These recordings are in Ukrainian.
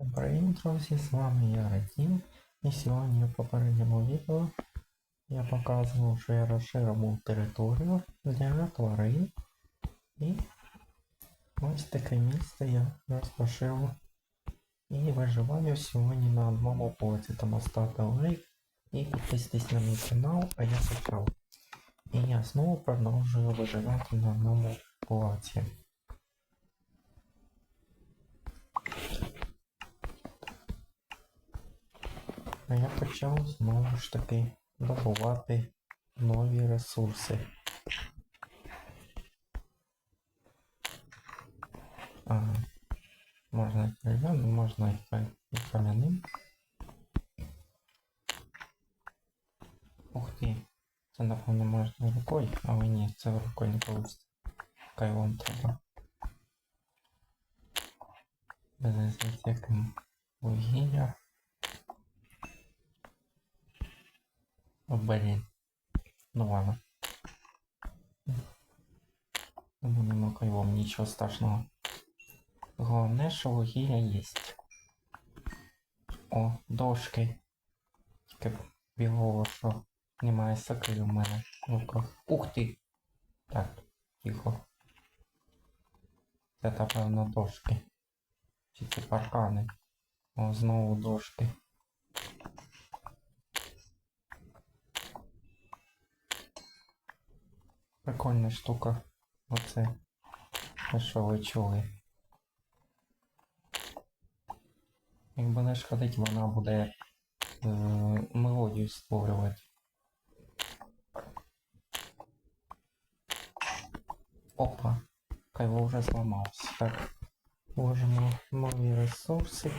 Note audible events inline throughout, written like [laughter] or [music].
Всім Привіт, друзі, з вами я Радім. І сьогодні в попередньому відео я показував, що я розширив територію для тварин. І ось таке місце я розпошив. І виживаю сьогодні на одному боці. Тому ставте лайк і підписуйтесь на мій канал, а я почав. І я знову продовжую виживати на одному боці. А я почав знову ж таки добувати нові ресурси. Ага. Можна і дерев'яним, можна і кам'яним. Ух ти. Це напевно можна рукою, але ні, це рукою не вийде. Кайлом треба. Без яким вугілля. Блин. Ну ладно. Не будемо кайвом, нічого страшного. Головне, що вугілля є. О, дошки. Тільки білого, що немає сокири в мене в руках. Ух ти! Так, тихо. Це напевно дошки. Чи це паркани? О, знову дошки. Прикольна штука. Оце. А що ви чули? Як будеш ходити, вона буде е, мелодію створювати. Опа. Кайво вже зламався. Так. Можемо нові ресурси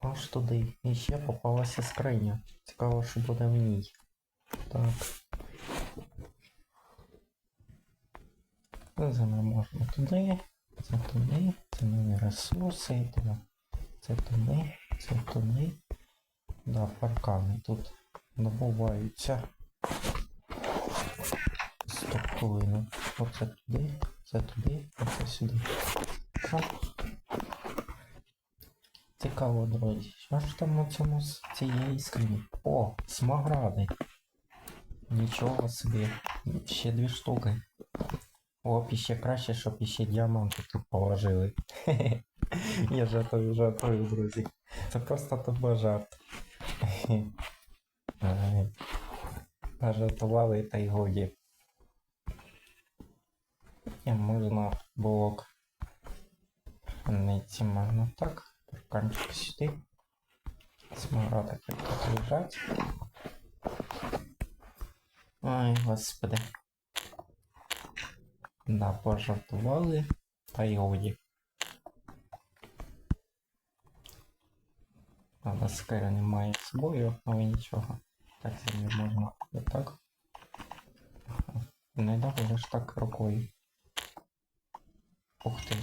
аж туди. І ще попалася скриня. Цікаво, що буде в ній. Так. Ми можемо туди, це туди, це нові ресурси, і. Це туди, це туди. Да, паркани тут добуваються. Стопковину. Оце туди, це туди, оце сюди. Так. Цікаво, друзі. Що ж там у цьому цієї скрині? О, смагради. Нічого собі. Ще дві штуки. О, іще краще, щоб іще діаманти тут положили. [laughs] Я жартую, жартую, друзі. Це просто тупо жарт. [laughs] Жартували та й годі. І можна блок. Ці можна так. Парканчик сюди. Смарада тут лежать. Ой, господи. Да, пожартували. Та й годі. Правда, скайра немає з собою, але нічого. Так собі можна отак. Не довго ж так рукою. Ух ти.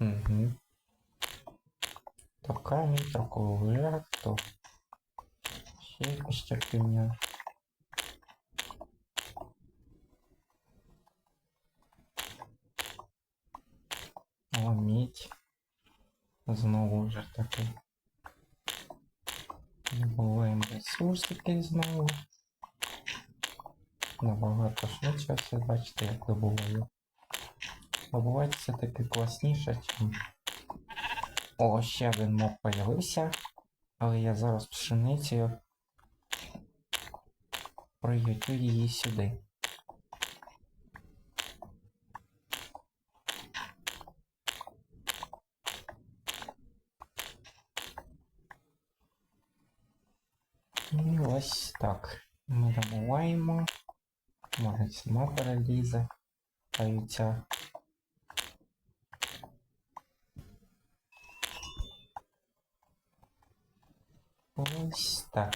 Угу. То камінь, то ковляк, то ще якась чакиня. О, мідь. Знову вже таки. Добуваємо ресурсики знову. Набагато швидше все бачите, як добуваю. Добувати все-таки класніше, чим. О, ще один моб появився. Але я зараз пшеницею приютю її сюди. І ось так. Ми добуваємо. Сама перелізе. Таються. Ось так.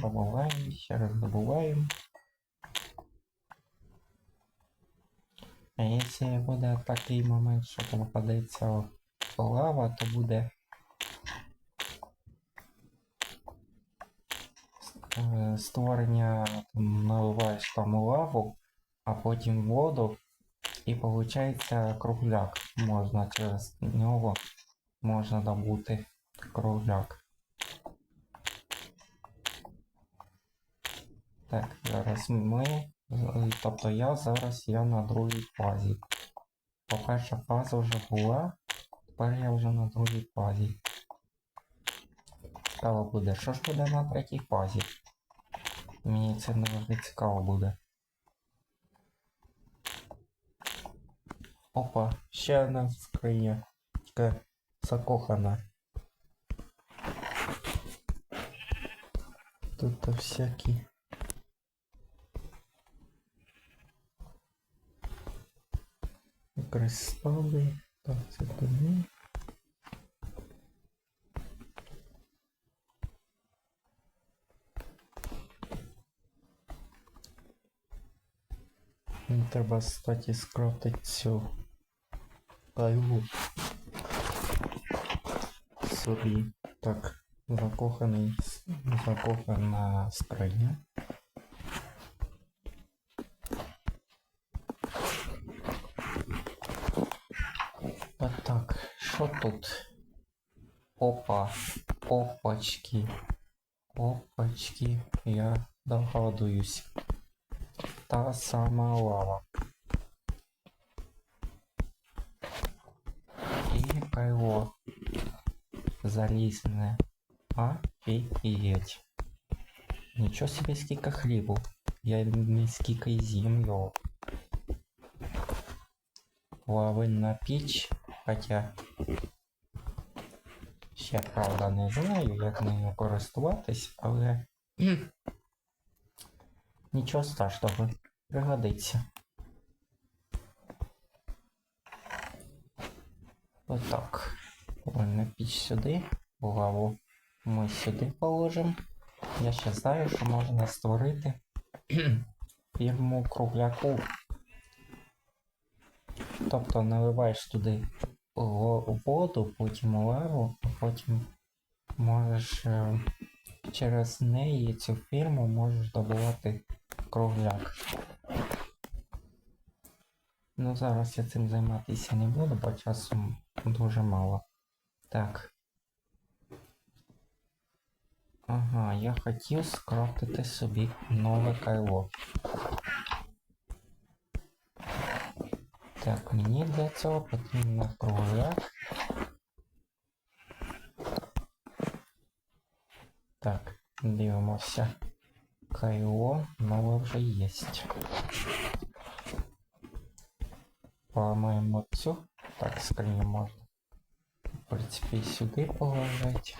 Добуваємо, ще раз добуваємо. А якщо буде такий момент, що попадеться лава, то буде створення там, наливаєш там лаву, а потім воду, і виходить кругляк. Можна через нього можна добути кругляк. Так, зараз ми. Тобто я зараз я на другій фазі. По-перше, фаза вже була, тепер я вже на другій фазі. Цікаво буде. Що ж буде на третій фазі? Мені це не цікаво буде. Опа, ще одна скриня. Закохана. Тут то всякі. Кристали. Так, це туди. Треба, кстати, скрафтити цю кайлу. Собі. Так, закоханий, закохана скриня. А так, що тут? Опа, опачки, опачки, я догадуюсь. Та сама лава. І кайло. Залізне. Офігеть. Нічого собі скільки хлібу. Я не скільки й з'їм його. Лавинна піч, хоча ще правда не знаю, як нею користуватись, але нічого страшного, пригодиться. Отак. Лавинна піч сюди, лаву ми сюди положимо. Я ще знаю, що можна створити фірму кругляку. Тобто наливаєш туди воду, потім лаву, а потім можеш е, через неї цю фірму можеш добувати кругляк. Ну зараз я цим займатися не буду, бо часу дуже мало. Так. Ага, я хотів скрафтити собі нове кайло. Так, мені для цього потрібно кругляк. Так, дивимося. Кайло нове вже є. Поламаємо цю. Так, скриню можна. В принципі, сюди положити.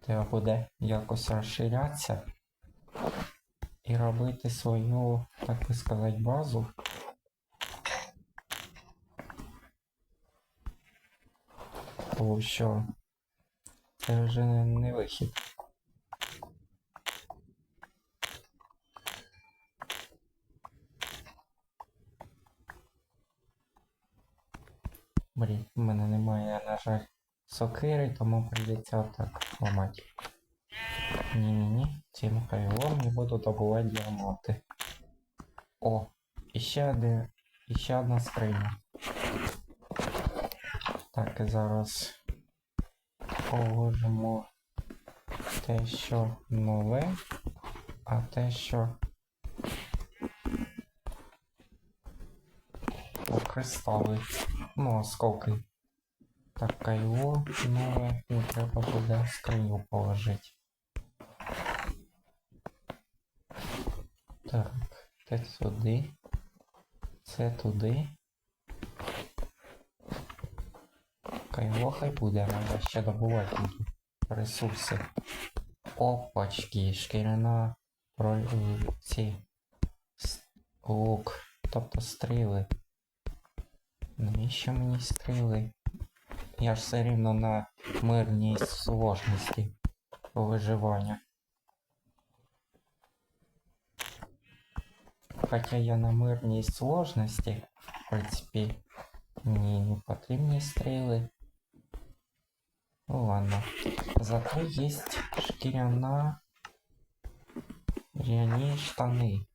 Треба буде якось розширятися і робити свою, так би сказати, базу. Тому що це вже не, не вихід. Блін, в мене немає, на жаль, сокири, тому прийдеться отак ламати. Ні-ні-ні, цим кайлом не буду добувати діаманти. О, іще одне, іще одна скриня. Так, і зараз положимо те, що нове, а те, що О, кристали. Ну, осколки. Так, кайло нове, і треба буде скриню положити. Так, це сюди. Це туди. Кайло хай буде, треба ще добувати ресурси. Опачки, шкіряна ці лук, тобто стріли. Навіщо мені стріли? Я ж все рівно на мирній сложності виживання. Хоча я на мирній сложності, в принципі, мені не потрібні стріли. Ну ладно. Зато есть шкіряна ряні штани.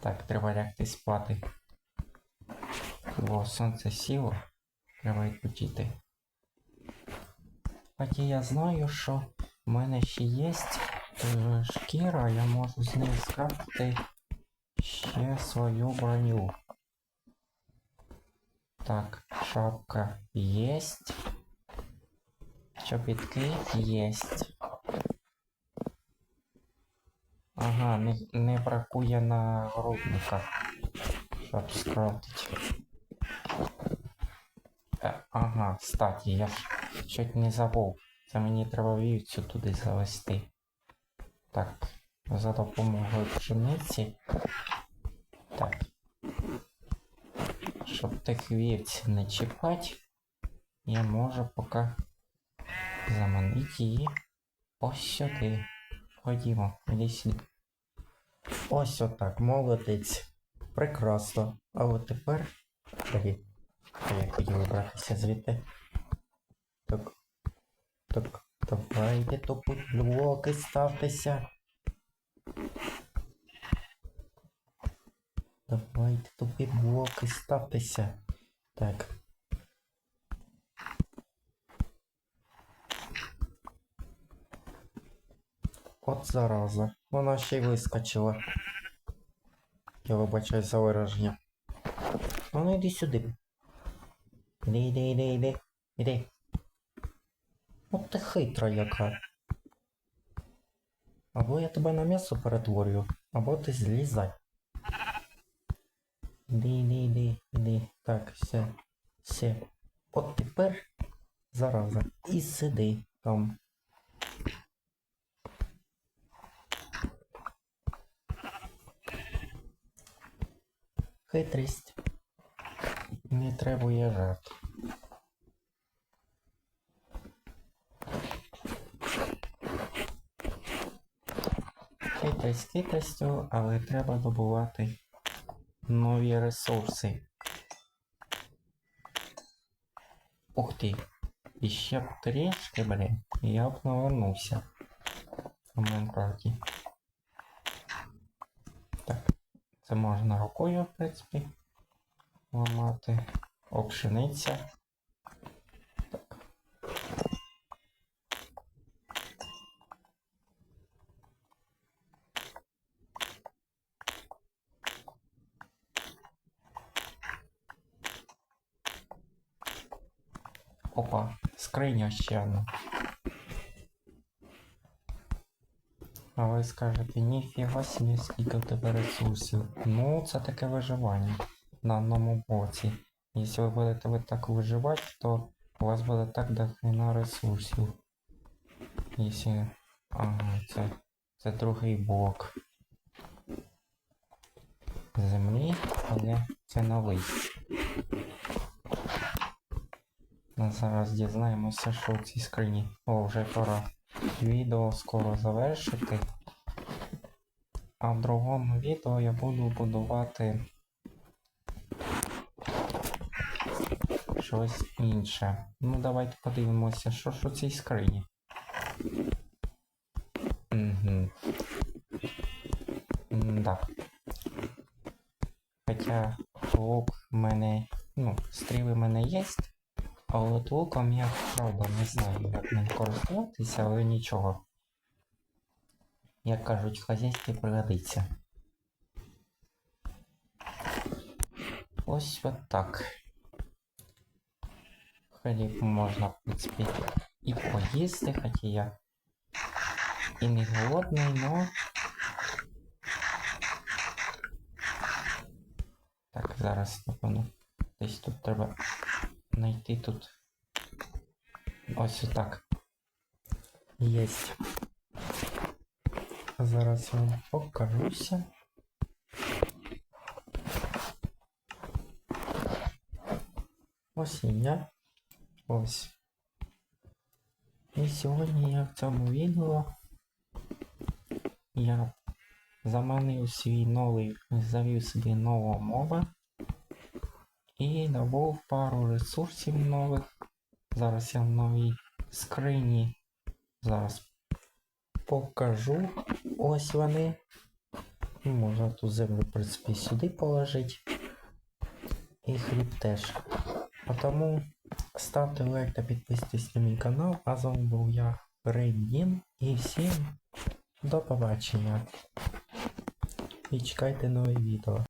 Так, треба лягти спати. О, сонце сіло. Треба відпочити. Хоча я знаю, що в мене ще є е, шкіра, я можу з неї скрафтити ще свою броню. Так, шапка есть. Чобітки есть. Ага, не, не бракує на грудника, щоб скрафтити. Е, ага, кстати, я ж чуть не забув. Це мені треба вівцю туди завести. Так, за допомогою пшениці. Так. Щоб тих вівць не чіпати, я можу поки заманити її ось сюди. Ходімо, іди сюди. Ось отак, молодець. Прекрасно. А от тепер. Я хотів вибратися звідти. Так. Так. Давайте тупуть блоки ставтеся. Давайте тупі блоки ставтеся. Так. От зараза. Вона ще й вискочила. Я вибачаю за вираження. Ну йди сюди. Іди, іди, іди, іди. Іди. От ти хитра яка. Або я тебе на м'ясо перетворюю, або ти злізай. Іди, іди, іди, іди. Так, все. Все. От тепер зараза. І сиди там. Хитрість. Не Хитрість хитрістю, але треба добувати нові ресурси. Ух ти. І ще б трішки, блін, і я б навернувся в Майнкрафті. Так, це можна рукою, в принципі, ламати. О. Опа, скриня ще одна. А ви скажете, ніфіга собі, скільки в тебе ресурсів. Ну, це таке виживання на одному боці. Якщо ви будете ви так виживати, то у вас буде так дохрена ресурсів. Якщо... Ага, це, це другий блок. Землі, але це. Ну, Зараз дізнаємося, що в цій скрині. О, вже пора відео скоро завершити. А в другому відео я буду будувати щось інше. Ну, давайте подивимося, що ж у цій скрині. Угу. Да. Хоча лук в мене, ну, стріли в мене є. А от луком я правда не знаю, як ним користуватися, але нічого. Як кажуть, в хазяйстві пригодиться. Ось от так. Хліб можна, в принципі, і поїсти, хоча я і не голодний, но... Так, зараз, напевно, десь тут треба знайти тут. Ось отак. Єсть. Зараз я вам покажуся. Ось і я. Ось. І сьогодні я в цьому відео я заманив свій новий, завів собі нового моба. І набув пару ресурсів нових. Зараз я в новій скрині. Зараз покажу. Ось вони. І Можна ту землю, в принципі, сюди положити. І хліб теж. А тому ставте лайк та підписуйтесь на мій канал. А з вами був я, Рейдін. І всім до побачення. І чекайте нові відео.